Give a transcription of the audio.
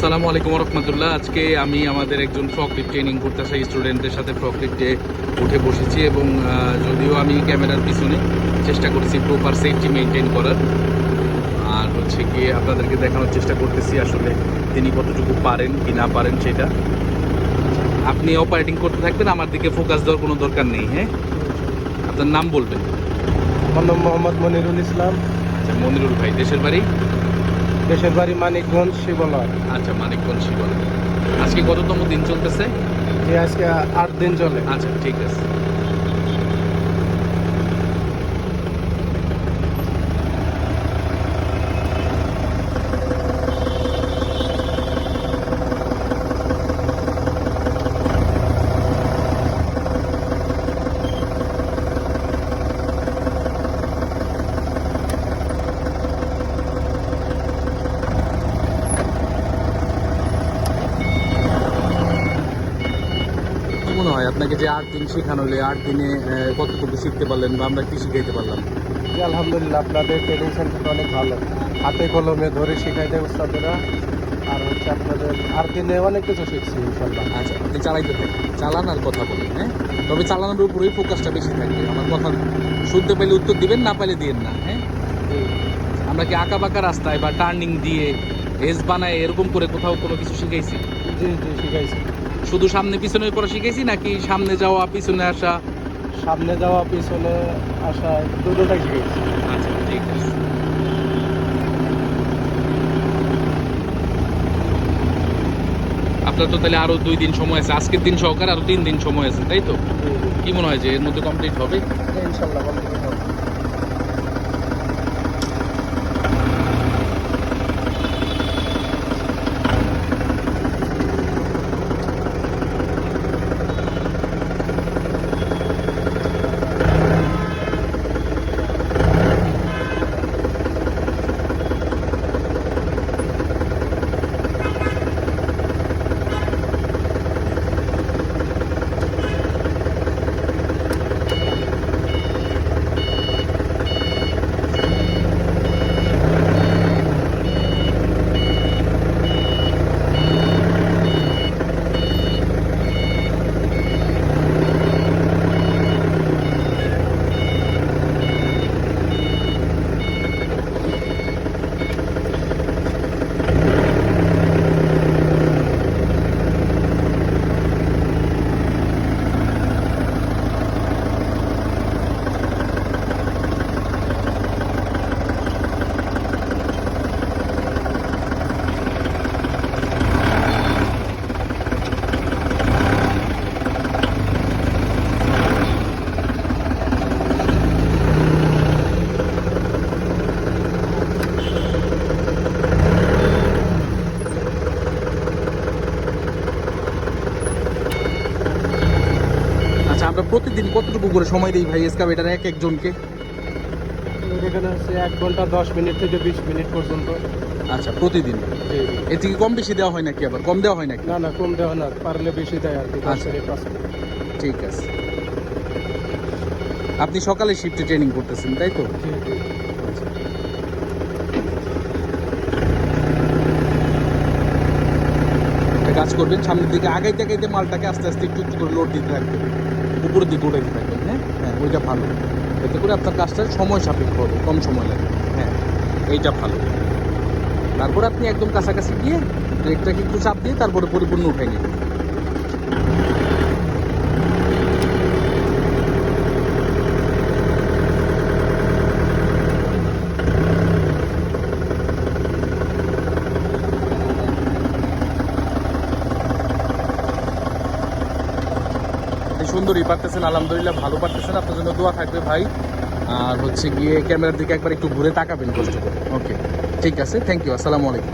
আসসালামু আলাইকুম রহমতুল্লাহ আজকে আমি আমাদের একজন ফ্রকলিপ ট্রেনিং করতে আসা স্টুডেন্টের সাথে ফ্রকলিফটে উঠে বসেছি এবং যদিও আমি ক্যামেরার পিছনে চেষ্টা করছি প্রপার সেফটি মেনটেন করার। আর হচ্ছে গিয়ে আপনাদেরকে দেখানোর চেষ্টা করতেছি আসলে তিনি কতটুকু পারেন কি না পারেন সেটা। আপনি অপারেটিং করতে থাকবেন আমার দিকে ফোকাস দেওয়ার কোনো দরকার নেই হ্যাঁ? আপনার নাম বলবেন। আমার নাম মোহাম্মদ মনিরুল ইসলাম। আচ্ছা মনিরুল ভাই দেশের বাড়ি? দেশের বাড়ি মানিকগঞ্জ শিবলয় আচ্ছা মানিকগঞ্জ শিবলয় আজকে কততম দিন চলতেছে? যে আজকে আট দিন চলে। আচ্ছা ঠিক আছে। হয়? আপনাকে যে আট দিন শেখানো হলে আট দিনে কতটুকু শিখতে পারলেন বা আমরা কি শিখাইতে পারলাম? জি, আলহামদুলিল্লাহ আপনাদের ট্রেনিং সেন্টারটা অনেক ভালো। হাতে কলমে ধরে শেখাই দেয় উস্তাদেরা আর হচ্ছে আপনাদের আট দিনে অনেক কিছু শিখছি ইনশাল্লাহ আচ্ছা আপনি চালাইতে থাকেন। চালান আর কথা বলেন হ্যাঁ? তবে চালানোর উপরেই ফোকাসটা বেশি থাকবে। আমার কথা শুনতে পাইলে উত্তর দিবেন না পাইলে দিবেন না হ্যাঁ? আমরা কি আঁকা বাঁকা রাস্তায় বা টার্নিং দিয়ে এস বানায় এরকম করে কোথাও কোনো কিছু শিখাইছি? জি জি শিখাইছি। শুধু সামনে পিছনে পড়া শিখেছি নাকি সামনে যাওয়া পিছনে আসা? সামনে যাওয়া পিছনে আসা দুটোটাই শিখেছি। আচ্ছা ঠিক আছে। আপনার তো তাহলে আরও দুই দিন সময় আছে। আজকের দিন সহকারে আরও তিন দিন সময় আছে তাই তো? কি মনে হয় যে এর মধ্যে কমপ্লিট হবে? ইনশাল্লাহ ভালো প্রতিদিন কতটুকু করে সময় দিই ভাই এসকাভেটার এক একজনকে? এখানে হচ্ছে এক ঘণ্টা দশ মিনিট থেকে বিশ মিনিট পর্যন্ত। আচ্ছা প্রতিদিন? এর থেকে কম বেশি দেওয়া হয় নাকি আবার? কম দেওয়া হয় নাকি? না না কম দেওয়া না পারলে বেশি দেয় আর কি আচ্ছা। ঠিক আছে। আপনি সকালে শিফটে ট্রেনিং করতেছেন তাই তো? জি কাজ করবেন সামনের দিকে আগাইতে আগাইতে মালটাকে আস্তে আস্তে একটু একটু করে লোড দিতে থাকবেন। উপরের দিকে উঠে থাকবেন হ্যাঁ? হ্যাঁ ওইটা ভালো। এতে করে আপনার কাজটা সময় সাপেক্ষ হবে, কম সময় লাগবে হ্যাঁ? এইটা ভালো। তারপরে আপনি একদম কাছাকাছি গিয়ে ব্রেকটাকে একটু চাপ দিয়ে তারপরে পরিপূর্ণ উঠে নেবেন। সুন্দরই পারতেছেন, আলহামদুলিল্লাহ ভালো পারতেছেন। আপনার জন্য দোয়া থাকবে ভাই। আর হচ্ছে গিয়ে ক্যামেরার দিকে একবার একটু ঘুরে তাকাবেন কষ্ট করে। ওকে ঠিক আছে থ্যাংক ইউ আসসালামু আলাইকুম।